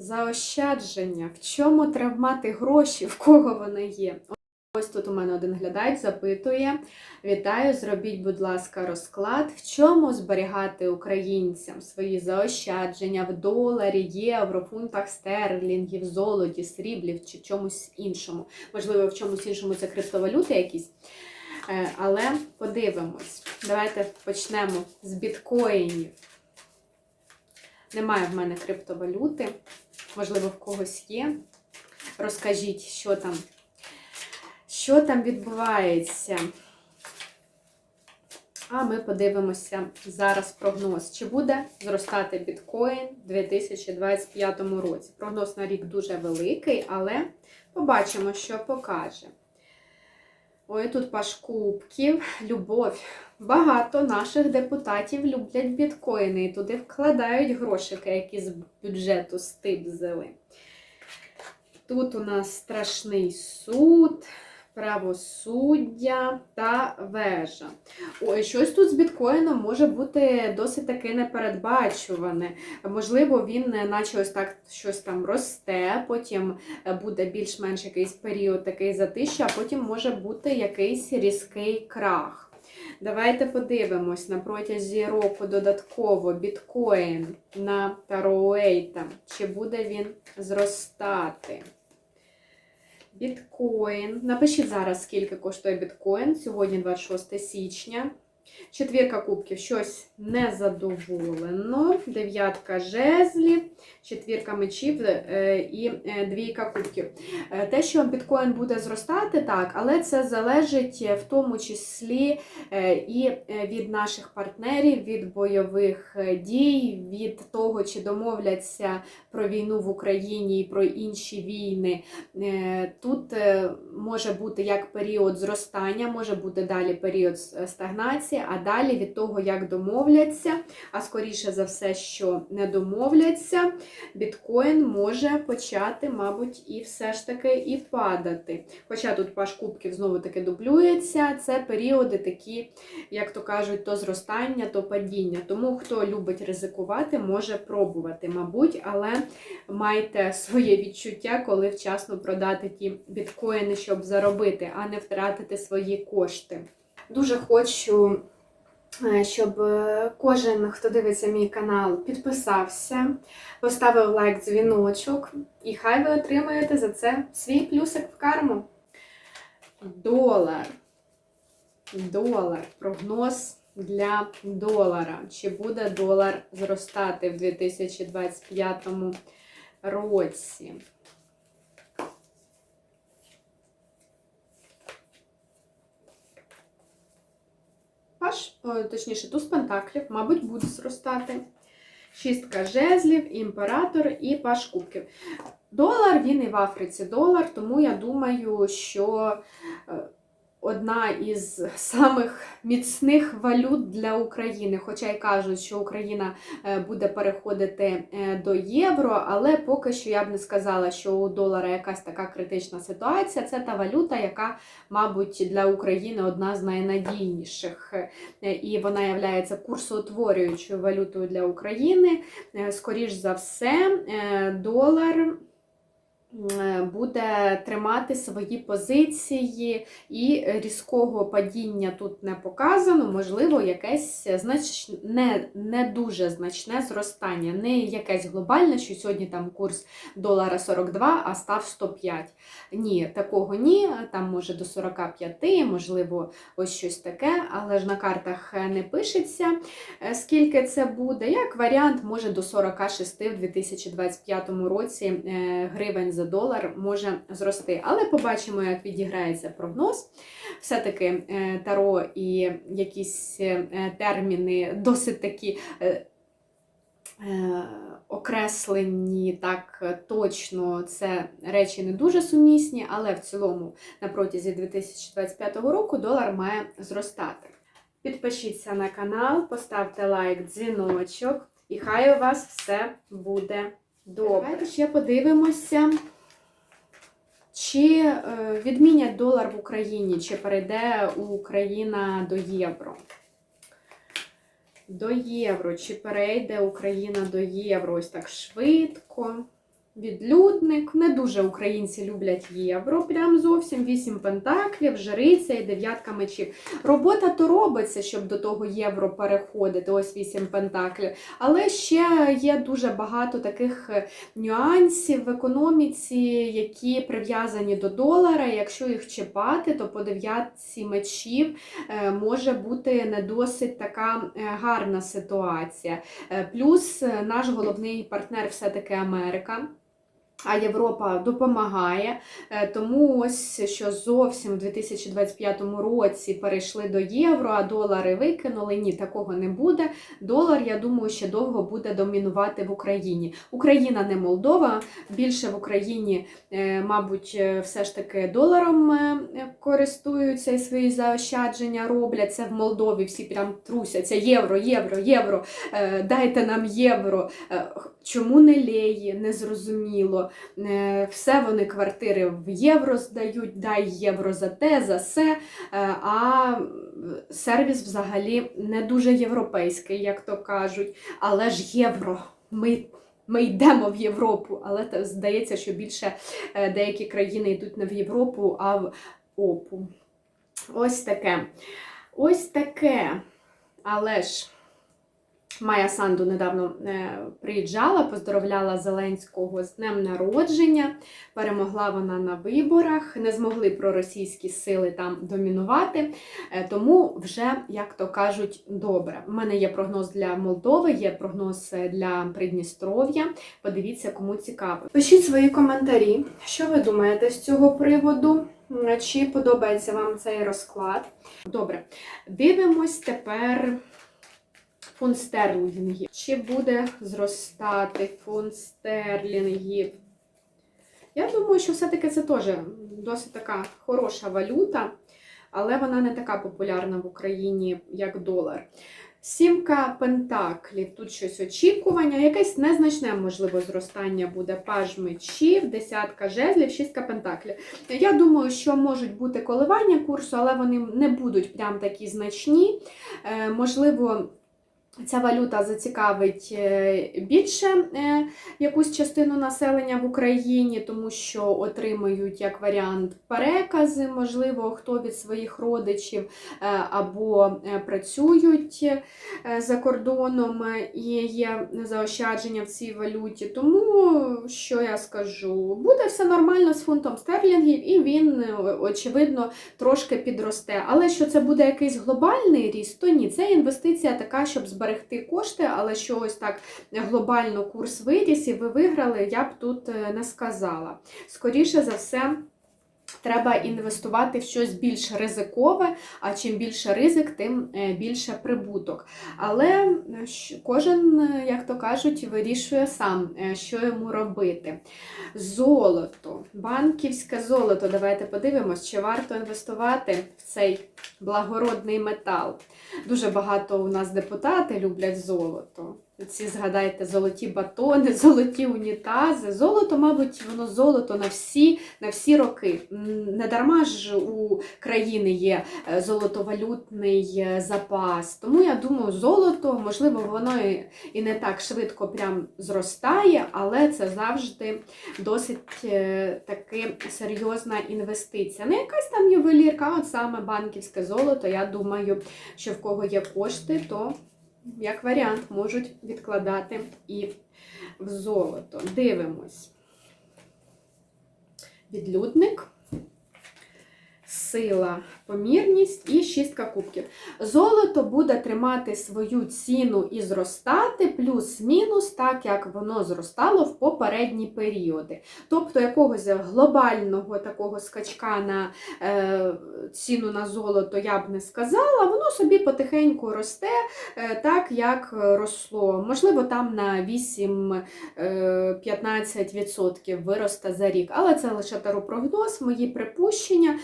Заощадження. В чому травмати гроші, в кого вони є? Ось тут у мене один глядач запитує. Вітаю, зробіть, будь ласка, розклад. В чому зберігати українцям свої заощадження в доларі, євро, фунтах стерлінгів, золоті, сріблі чи чомусь іншому. Можливо, в чомусь іншому це криптовалюти якісь. Е, Але подивимось. Давайте почнемо з біткоїнів. Немає в мене криптовалюти. Можливо, в когось є. Розкажіть, що там, що там відбувається. А ми подивимося зараз прогноз. Чи буде зростати біткоін у 2025 році? Прогноз на рік дуже великий, але побачимо, що покаже. Ой, тут паш кубків, любов. Багато наших депутатів люблять біткоїни і туди вкладають грошики, які з бюджету стип взяли. Тут у нас страшний суд, правосуддя та вежа. Ой, щось тут з біткоїном може бути досить таки непередбачуване. Можливо, він е, наче ось так щось там росте, потім е, буде більш-менш якийсь період такий затища, а потім може бути якийсь різкий крах. Давайте подивимось на протязі року додатково біткоін на Тароуейта. Чи буде він зростати? Біткоін. Напишіть зараз, скільки коштує біткоін. Сьогодні 26 січня. Четвірка кубків щось незадоволено. Дев'ятка жезлів, четвірка мечів е, і е, двійка кубків. Е, Те, що біткоін буде зростати, так, але це залежить в тому числі і від наших партнерів, від бойових дій, від того, чи домовляться про війну в Україні і про інші війни. Тут може бути як період зростання, може бути далі період стагнації, а далі від того, як домовляться, а скоріше за все, що не домовляться, біткоін може почати, мабуть, і все ж таки і падати. Хоча тут паш кубків знову-таки дублюється, це періоди такі, як то кажуть, то зростання, то падіння. Тому хто любить ризикувати, може пробувати, мабуть, але майте своє відчуття, коли вчасно продати ті біткоїни, щоб заробити, а не втратити свої кошти. Дуже хочу. Е, щоб е, кожен, хто дивиться мій канал, підписався, поставив лайк, дзвіночок, і хай ви отримаєте за це свій плюсик в карму. Долар. Долар. Прогноз для долара. Чи буде долар зростати в 2025 році? Паш, о, точніше, туз пентаклів, мабуть, буде зростати. Шістка жезлів, імператор і паш кубків. Долар, він і в Африці долар, тому я думаю, що е, одна із самих міцних валют для України. Хоча й кажуть, що Україна е, буде переходити е, до євро, але поки що я б не сказала, що у долара якась така критична ситуація. Це та валюта, яка, мабуть, для України одна з найнадійніших. Е, і вона є курсоутворюючою валютою для України. Скоріш за все, долар. Буде тримати свої позиції, і різкого падіння тут не показано, можливо, якесь знач... не, не дуже значне зростання, не якесь глобальне, що сьогодні там курс долара 42, а став 105. Ні, такого ні, там може до 45, можливо, ось щось таке, але ж на картах не пишеться, скільки це буде. Як варіант, може до 46 в 2025 році гривень за долар може зрости. Але побачимо, як відіграється прогноз. Все-таки е, таро і якісь е, терміни досить такі. е, Окреслені так точно, це речі не дуже сумісні, але в цілому на протязі 2025 року долар має зростати. Підпишіться на канал, поставте лайк, дзвіночок, і хай у вас все буде добре. Давайте ще подивимося. Чи е, відмінять долар в Україні, чи перейде Україна до євро? До євро, чи перейде Україна до євро ось так швидко? Відлюдник. Не дуже українці люблять євро. Прям зовсім вісім пентаклів, жриця і дев'ятка мечів. Робота то робиться, щоб до того євро переходити. Ось вісім пентаклів. Але ще є дуже багато таких е, нюансів в економіці, які прив'язані до долара. Якщо їх чіпати, то по дев'ятці мечів е, може бути не досить така е, гарна ситуація. Плюс наш головний партнер все-таки Америка. А Європа допомагає, Е, тому ось що зовсім у 2025 році перейшли до євро, а долари викинули. Ні, такого не буде. Долар, я думаю, ще довго буде домінувати в Україні. Україна не Молдова. Більше в Україні, е, мабуть, е, все ж таки доларом користуються і свої заощадження роблять. Це в Молдові всі прям трусяться. Євро, євро, євро. Дайте нам євро. Чому не леї? Незрозуміло. Е, Все вони квартири в євро здають, дай євро за те, за се. Е, А сервіс взагалі не дуже європейський, як то кажуть. Але ж євро. Ми, ми йдемо в Європу. Але здається, що більше е, деякі країни йдуть не в Європу, а в ОПУ. Ось таке. Ось таке. Але ж. Майя Санду недавно е, приїжджала, поздоровляла Зеленського з днем народження. Перемогла вона на виборах, не змогли проросійські сили там домінувати. Е, тому вже, як то кажуть, добре. У мене є прогноз для Молдови, є прогноз е, для Придністров'я. Подивіться, кому цікаво. Пишіть свої коментарі, що ви думаєте з цього приводу. Чи подобається вам цей розклад? Добре, дивимось тепер фунт стерлінгів. Чи буде зростати фунт стерлінгів? Я думаю, що все-таки це теж досить така хороша валюта, але вона не така популярна в Україні, як долар. Сімка пентаклів, тут щось очікування, якесь незначне, можливо, зростання буде паж мечів, десятка жезлів, шістка пентаклів. Я думаю, що можуть бути коливання курсу, але вони не будуть прям такі значні. Е, можливо, Ця валюта зацікавить е, більше е, якусь частину населення в Україні, тому що отримують як варіант перекази, можливо, хто від своїх родичів е, або працюють за кордоном і є заощадження в цій валюті. Тому що я скажу, буде все нормально з фунтом стерлінгів, і він, очевидно, трошки підросте. Але що це буде якийсь глобальний ріст, то ні, це інвестиція така, щоб зберегти кошти, але що ось так глобально курс виріс і ви виграли, я б тут е, не сказала. Скоріше за все. Треба інвестувати в щось більш ризикове, а чим більше ризик, тим е, більше прибуток. Але е, кожен, е, як то кажуть, вирішує сам, що йому робити. Золото, банківське золото. Давайте подивимось, чи варто інвестувати в цей благородний метал. Дуже багато у нас депутати люблять золото. Ці згадайте золоті батони, золоті унітази. Золото, мабуть, воно золото на всі, на всі роки. Не дарма ж у країни є е, золотовалютний е, запас. Тому я думаю, золото, можливо, воно і- не так швидко прям зростає, але це завжди досить е, таки серйозна інвестиція. Не якась там ювелірка, от саме банківське золото. Я думаю, що в кого є кошти, то як варіант можуть відкладати і в золото. Дивимось. Відлюдник. Сила, помірність і шістка кубків. Золото буде тримати свою ціну і зростати плюс-мінус, так як воно зростало в попередні періоди. Тобто якогось глобального такого скачка на е, ціну на золото я б не сказала, воно собі потихеньку росте, е, так як росло. Можливо, там на 8-15% виросте за рік. Але це лише таропрогноз, мої припущення.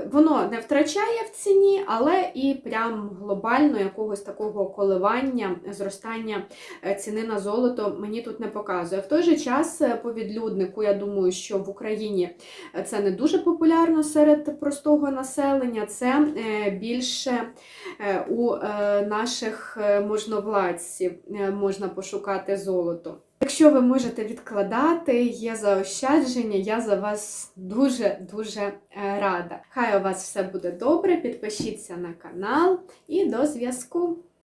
Е, Воно не втрачає в ціні, але і прям глобально якогось такого коливання, зростання е, ціни на золото мені тут не показує. В той же час е, по відлюднику, я думаю, що в Україні це не дуже популярно серед простого населення, це е, більше е, у е, наших е, можновладців е, можна пошукати золото. Якщо ви можете відкладати, є заощадження, я за вас дуже-дуже е, рада. Хай у вас все буде добре, підпишіться на канал і до зв'язку!